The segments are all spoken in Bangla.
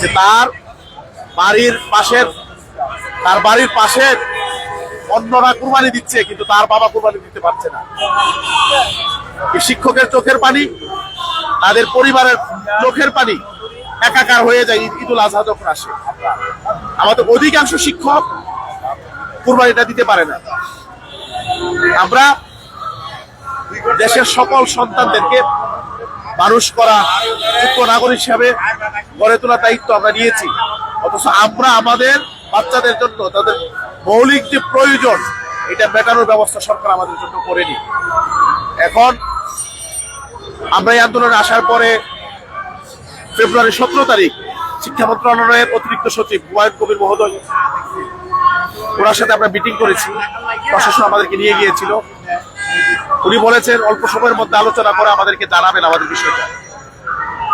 যে তার বাড়ির পাশের, তার বাড়ির পাশে অন্যরা কুরবানি দিচ্ছে, কিন্তু তার বাবা কুরবানি দিতে পারছে না। শিক্ষকের চোখের পানি, তাদের পরিবারের চোখের পানি একাকার হয়ে যায়, ঈদ- ঈদুল আজহা যখন আসে। আমাদের অধিকাংশ শিক্ষক কুরবানিটা দিতে পারে না। আমরা দেশের সকল সন্তানদেরকে মানুষ করা, যোগ্য নাগরিক হিসাবে গড়ে তোলার দায়িত্ব আমরা নিয়েছি। অথচ আমরা আমাদের বাচ্চাদের জন্য, তাদের মৌলিক যে প্রয়োজন, এটা মেটানোর ব্যবস্থা সরকার আমাদের জন্য করেনি। এখন আমরা এই আন্দোলনে আসার পরে ফেব্রুয়ারি সতেরো তারিখ শিক্ষা মন্ত্রণালয়ের অতিরিক্ত সচিব হুমায়ুন কবির মহোদয়, ওনার সাথে আমরা মিটিং করেছি। প্রশাসন আমাদেরকে নিয়ে গিয়েছিল। উনি বলেছেন, অল্প সময়ের মধ্যে আলোচনা করে আমাদেরকে জানাবেন আমাদের বিষয়টা।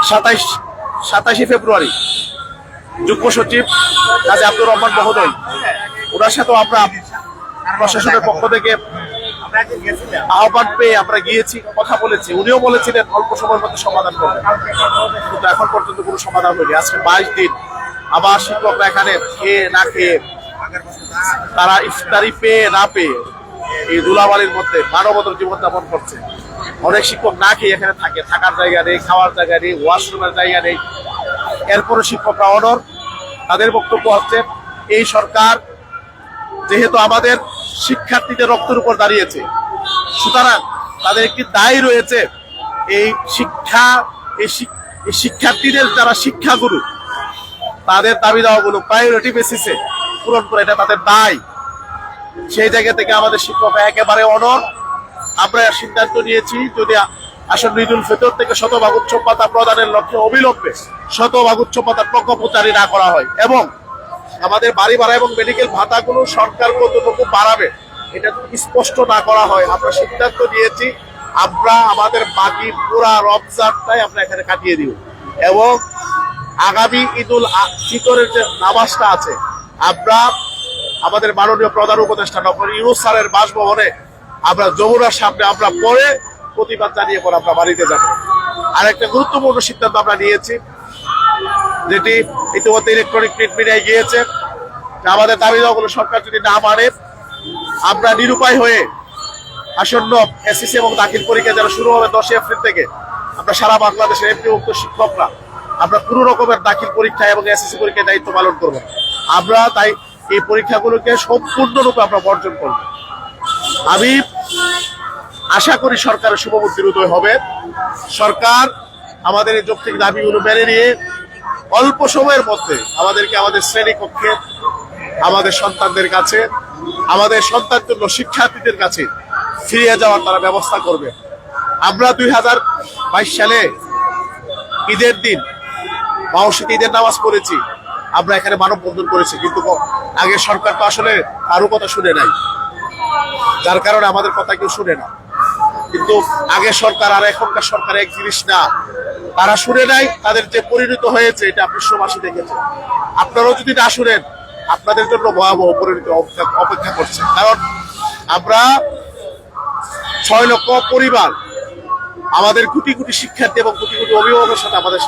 সাতাইশ সাতাশে ফেব্রুয়ারি। যুগ্ম সচিব কাজী আব্দুর রহমান মহোদয়, ওনার সাথেও আমরা প্রশাসনের পক্ষ থেকে আহ্বান পেয়ে আমরা গিয়েছি, কথা বলেছি। উনিও বলেছিলেন অল্প সময়ের মধ্যে সমাধান করবেন। কিন্তু এখন পর্যন্ত কোনো সমাধান হয়নি। আজকে বাইশ দিন আবার শিক্ষকরা এখানে খেয়ে না খেয়ে তারা ইফতারি পেয়ে না পেয়ে এই দুলাবালির মধ্যে মানবতর জীবনযাপন করছে। অনেক শিক্ষক না খেয়ে এখানে থাকে। থাকার জায়গা নেই, খাওয়ার জায়গা নেই, ওয়াশরুমের জায়গা নেই। এরপরও শিক্ষকরা অনর তাদের বক্তব্য হচ্ছে, এই সরকার যেহেতু আমাদের শিক্ষার্থীদের রক্তের উপর দাঁড়িয়েছে, সুতরাং তাদের একটি দায় রয়েছে, এই শিক্ষা, এই শিক্ষার্থীদের যারা শিক্ষাগুরু, তাদের দাবি দাওয়াগুলো প্রায়োরিটি বেসিসে পূরণ করে এটা তাদের দায়। সেই জায়গা থেকে আমাদের শিক্ষকরা একেবারে অনর আমরা সিদ্ধান্ত নিয়েছি যদি আসন্ন ঈদুল ফিতর থেকে শতভাগ উচ্চ পাতা প্রদানের লক্ষ্যে অবিলম্বে শতভাগ উচ্চ পাতা প্রকল্প জারি না করা হয় এবং আমাদের বাড়ি ভাড়া এবং মেডিকেল ভাতাগুলো সরকার কতটুকু বাড়াবে, এটা স্পষ্ট না করা হয়, আমরা সিদ্ধান্ত নিয়েছি আমরা আমাদের বাকি পুরা রমজানটাই আমরা এখানে কাটিয়ে দিব। এবং আগামী ঈদুল ফিতরের যে নামাজটা আছে, আমরা আমাদের মাননীয় প্রধান উপদেষ্টা ডক্টর ইউনুস স্যারের বাসভবনে আমরা যমুনার সামনে, আমরা পরে প্রতিবাদ জানিয়ে পরে আমরা বাড়িতে যাব। আর একটা গুরুত্বপূর্ণ সিদ্ধান্ত আমরা নিয়েছি, যেটি ইতিমধ্যে ইলেকট্রনিক প্রিন্ট মিডিয়ায় গিয়েছে। আমাদের দাবি দেওয়াগুলো সরকার যদি না মানে আমরা নিরুপায় হয়ে আসন্ন এসএসসি এবং দাখিল পরীক্ষা যারা শুরু হবে দশই এপ্রিল থেকে, আমরা সারা বাংলাদেশের এমপিভুক্ত শিক্ষকরা, আমরা কোনো রকমের দাখিল পরীক্ষা এবং এসএসসি পরীক্ষায় দায়িত্ব পালন করব আমরা তাই এই পরীক্ষাগুলোকে সম্পূর্ণরূপে আমরা বর্জন করব। আমি আশা করি সরকারের শুভবুদ্ধির উদয় হবে। সরকার আমাদের এই যৌক্তিক দাবিগুলো মেনে নিয়ে অল্প সময়ের মধ্যে আমাদেরকে আমাদের শ্রেণীকক্ষে, আমাদের সন্তানদের কাছে, আমাদের সন্তান জন্য শিক্ষার্থীদের কাছে ফিরিয়ে যাওয়ার তারা ব্যবস্থা করবে। আমরা দুই হাজার বাইশ সালে ঈদের দিন মাওসিতে ঈদের নামাজ পড়েছি, আমরা এখানে মানববন্ধন করেছি, কিন্তু আগে সরকার তো আসলে কারও কথা শুনে নাই। যার কারণে আমাদের কথা কেউ শুনে না। কিন্তু আগে সরকার আর এখনকার সরকার এক জিনিস না। তারা শুনে নাই, তাদের যে পরিণত হয়েছে, এটা বিশ্ববাসী দেখেছে আপনারাও যদি না শুনেন, আপনাদের জন্য ভয়াবহ পরিণতি অপেক্ষা- করছে। কারণ আমরা ছয় লক্ষ পরিবার, আমাদের কোটি কোটি শিক্ষার্থী এবং কোটি কোটি অভিভাবকের সাথে আমাদের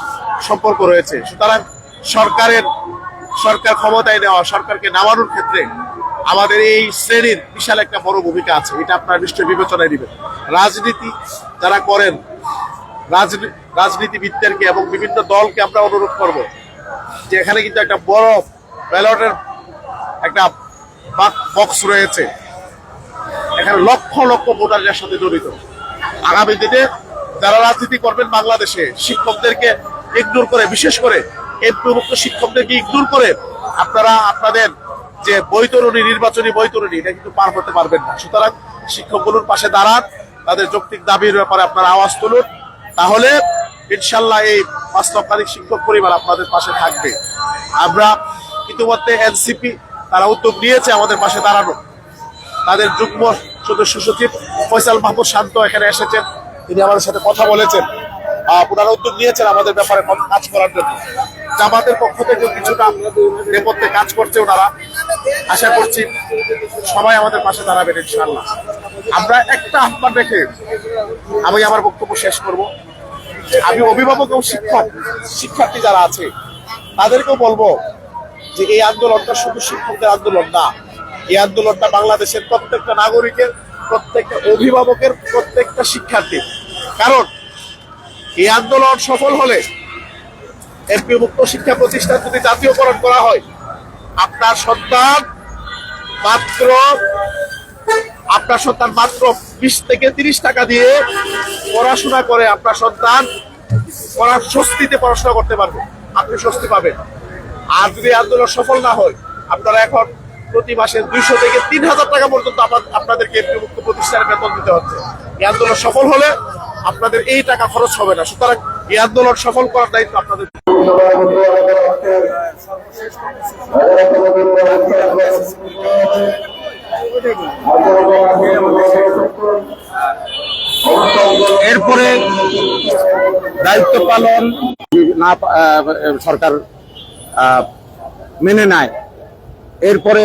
সম্পর্ক রয়েছে। সুতরাং সরকারের, সরকার ক্ষমতায় নেওয়া, সরকারকে নামানোর ক্ষেত্রে আমাদের এই শ্রেণির বিশাল একটা বড় ভূমিকা আছে, এটা আপনারা নিশ্চয়ই বিবেচনায় নেবেন। রাজনীতি যারা করেন, রাজনী- রাজনীতিবিদদেরকে এবং বিভিন্ন দলকে আমরা অনুরোধ করব যে এখানে কিন্তু একটা বড় ব্যালটের একটা বক্স রয়েছে। এখানে লক্ষ লক্ষ ভোটারের সাথে জড়িত। আগামী দিনে যারা রাজনীতি করবেন বাংলাদেশে, শিক্ষকদেরকে ইগনোর করে, বিশেষ করে এমপিভুক্ত শিক্ষকদেরকে ইগনোর করে আপনারা আপনাদের যে বৈতরণী নির্বাচনী বৈতরণী এটা কিন্তু পার করতে পারবেন না। সুতরাং শিক্ষকগুলোর পাশে দাঁড়ান তাদের যৌক্তিক দাবির ব্যাপারে আপনারা আওয়াজ তুলুন। তাহলে ইনশাল্লাহ এই পাঁচ লক্ষাধিক শিক্ষক পরিবার আপনাদের পাশে থাকবে। আমরা ইতিমধ্যে এনসিপি তারা উদ্যোগ নিয়েছে আমাদের পাশে দাঁড়ানো। তাদের যুগ্ম সদস্য সচিব ফয়সাল মাহমুদ শান্ত এখানে এসেছেন। তিনি আমাদের সাথে কথা বলেছেন। আহ, ওনারা উদ্যোগ নিয়েছেন আমাদের ব্যাপারে কাজ করার জন্য। জামাতের পক্ষ থেকে কিছুটা নেপথ্যে কাজ করছে ওনারা। আশা করছি সবাই আমাদের পাশে দাঁড়াবেন ইনশাল্লাহ আমরা একটা আহ্বান রেখে আমি আমার বক্তব্য শেষ করব। আমি অভিভাবক এবং শিক্ষক, শিক্ষার্থী যারা আছে, তাদেরকেও বলব যে এই আন্দোলনটা শুধু শিক্ষকদের আন্দোলন না, এই আন্দোলনটা বাংলাদেশের প্রত্যেকটা নাগরিকের, প্রত্যেকটা অভিভাবকের, প্রত্যেকটা শিক্ষার্থী কারণ এই আন্দোলন সফল হলে এমপি মুক্ত শিক্ষা প্রতিষ্ঠান যদি জাতীয়করণ করা হয় আপনার সন্তান মাত্র, আপনার সন্তান মাত্র বিশ থেকে তিরিশ টাকা দিয়ে পড়াশোনা করে আপনার সন্তান পড়ার স্বস্তিতে পড়াশোনা করতে পারবে, আপনি স্বস্তি পাবেন। আর যদি আন্দোলন সফল না হয়, আপনারা এখন প্রতি মাসে দুইশো থেকে তিন হাজার টাকা পর্যন্ত আপনা- আপনাদেরকে মুক্ত প্রতিষ্ঠানে বেতন দিতে হচ্ছে। এই আন্দোলন সফল হলে আপনাদের এই টাকা খরচ হবে না। সুতরাং এই আন্দোলন সফল করার দায়িত্ব আপনাদের। এরপরে দায়িত্ব পালন না সরকার মেনে নেয় এরপরে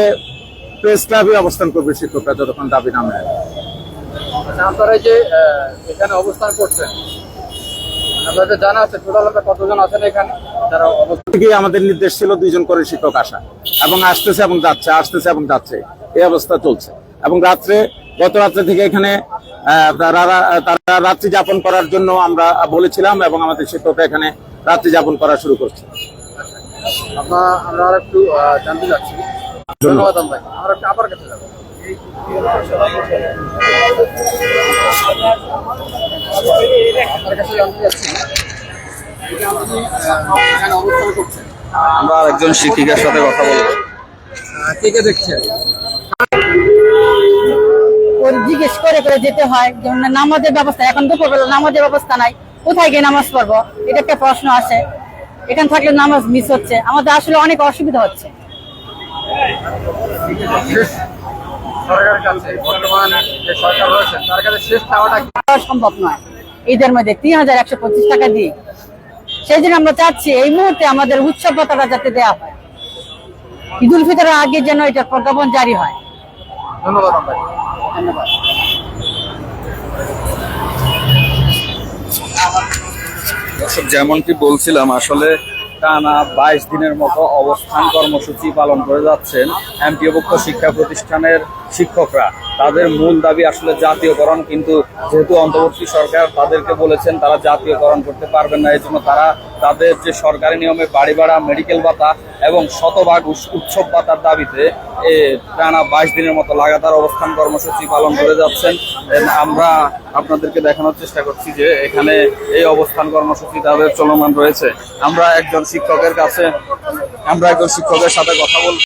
প্রেস ক্লাবে অবস্থান করবে শিক্ষকরা যতক্ষণ দাবি না নেয়। আচ্ছা, আপনারা যে এখানে অবস্থান করছেন আপনাদের জানা আছে টোটাল আপনার কতজন আছেন এখানে? যারা থেকে আমাদের নির্দেশ ছিল দুইজন করে শিক্ষক আসা। এবং আসতেছে এবং যাচ্ছে আসতেছে এবং যাচ্ছে। এই অবস্থা চলছে। এবং রাত্রে গত রাত্রে থেকে এখানে তারা তারা রাত্রি যাপন করার জন্য আমরা বলেছিলাম এবং আমাদের শিক্ষকরা এখানে রাত্রি যাপন করা শুরু করছে। আমরা আর একটু জানতে চাচ্ছি। ধন্যবাদ আমরা আবার কাছে যাব। আমরা একজন শিক্ষিকার সাথে কথা বলব। কে দেখছেন ওর জিজ্ঞেস করে করে যেতে হয় যেমন নামাজের ব্যবস্থা এখন দুপুরবেলা নামাজের ব্যবস্থা নাই। কোথায় গিয়ে নামাজ পড়ব? এটা একটা প্রশ্ন আসে এখানে থাকলে নামাজ মিস হচ্ছে। আমাদের আসলে অনেক অসুবিধা হচ্ছে। সরকারের কাছে বর্তমান যে সরকার রয়েছে তার কাছে শেষ চাওয়াটা কি? সম্ভব নয়। ঈদের মধ্যে তিন হাজার একশো পঁচিশ টাকা দিয়ে। সেই জন্য আমরা চাচ্ছি এই মুহূর্তে আমাদের উৎসব ভাতাটা যাতে দেওয়া হয়। ঈদ উল ফিতরের আগে যেন এটা প্রজ্ঞাপন জারি হয়। ধন্যবাদ ধন্যবাদ। দর্শক যেমনটি বলছিলাম আসলে টানা বাইশ দিনের মতো অবস্থান কর্মসূচি পালন করে যাচ্ছেন এমপিওভুক্ত শিক্ষা প্রতিষ্ঠানের শিক্ষকরা। তাদের মূল দাবি আসলে জাতীয়করণ, কিন্তু যেহেতু অন্তর্বর্তী সরকার তাদেরকে বলেছেন তারা জাতীয়করণ করতে পারবেন না এই জন্য তারা তাদের যে সরকারি নিয়মে বাড়ি ভাড়া মেডিকেল ভাতা এবং শতভাগ উৎসব ভাতার দাবিতে টানা বাইশ দিনের মতো লাগাতার অবস্থান কর্মসূচি পালন করে যাচ্ছেন। আমরা আপনাদেরকে দেখানোর চেষ্টা করছি যে এখানে এই অবস্থান কর্মসূচি তাদের চলমান রয়েছে। আমরা একজন শিক্ষকের কাছে আমরা একজন শিক্ষকের সাথে কথা বলব।